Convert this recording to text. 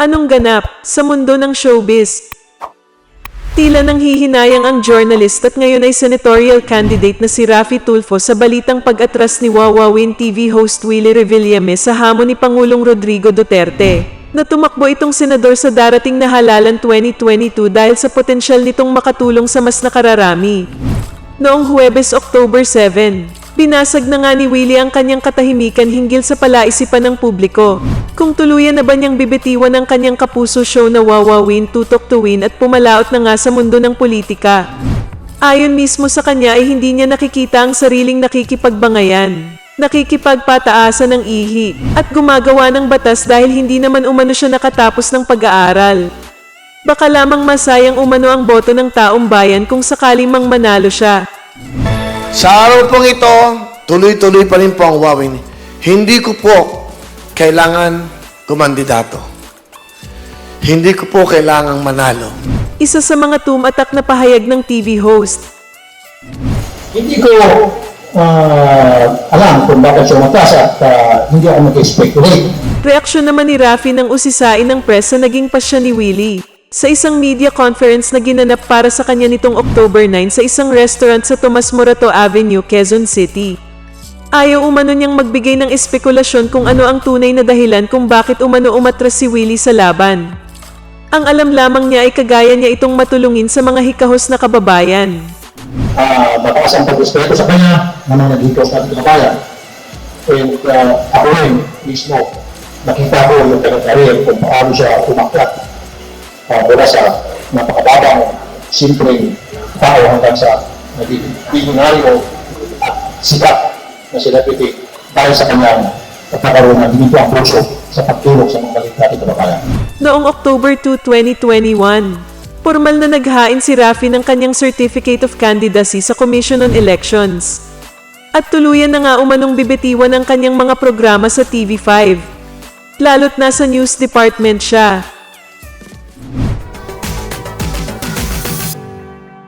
Anong ganap sa mundo ng showbiz? Tila nang hihinayang ang journalist at ngayon ay senatorial candidate na si Rafi Tulfo sa balitang pag-atras ni Wawawin TV host Willie Revillame sa hamon ni Pangulong Rodrigo Duterte. Na tumakbo itong senador sa darating na halalan 2022 dahil sa potensyal nitong makatulong sa mas nakararami. Noong Huwebes, October 7, binasag na nga ni Willie ang kanyang katahimikan hinggil sa palaisipan ng publiko. Kung tuluyan na ba niyang bibitiwan ang kanyang kapuso show na Wawawin, Tutok to Win at pumalaot na nga sa mundo ng politika. Ayon mismo sa kanya ay hindi niya nakikita ang sariling nakikipagbangayan, nakikipagpataasan ng ihi, at gumagawa ng batas dahil hindi naman umano siya nakatapos ng pag-aaral. Baka lamang masayang umano ang boto ng taong bayan kung sakaling mang manalo siya. Sa araw pong ito, tuloy-tuloy pa rin po ang wawin. Hindi ko po kailangan kumandidato. Hindi ko po kailangang manalo. Isa sa mga tumatak na pahayag ng TV host. Hindi ko ah, alam kung bakit siya umatas at ah, hindi ako mag-speculate. Reaksyon naman ni Rafi nang usisain ng press na naging pasya ni Willie. Sa isang media conference na ginanap para sa kanya nitong October 9 sa isang restaurant sa Tomas Morato Avenue, Quezon City. Ayaw umano niyang magbigay ng espekulasyon kung ano ang tunay na dahilan kung bakit umano umatras si Willie sa laban. Ang alam lamang niya ay kagaya niya itong matulungin sa mga hikahos na kababayan. Uh, mataas ang pag-respeto sa kanya ng mga nagigos natin kabayan. And ah, ako rin mismo, nakita ko yung kanyang kung paano siya umakyat uh, mula sa napakababang, simpleng tao hanggang sa naging bilyonaryo at sikat na celebrity dahil sa kanyang pagkakaroon ng ang puso sa pagtulong sa mga balik natin kababayan. Noong October 2, 2021, formal na naghain si Rafi ng kanyang Certificate of Candidacy sa Commission on Elections. At tuluyan na nga umanong bibitiwan ang kanyang mga programa sa TV5. Lalo't nasa news department siya.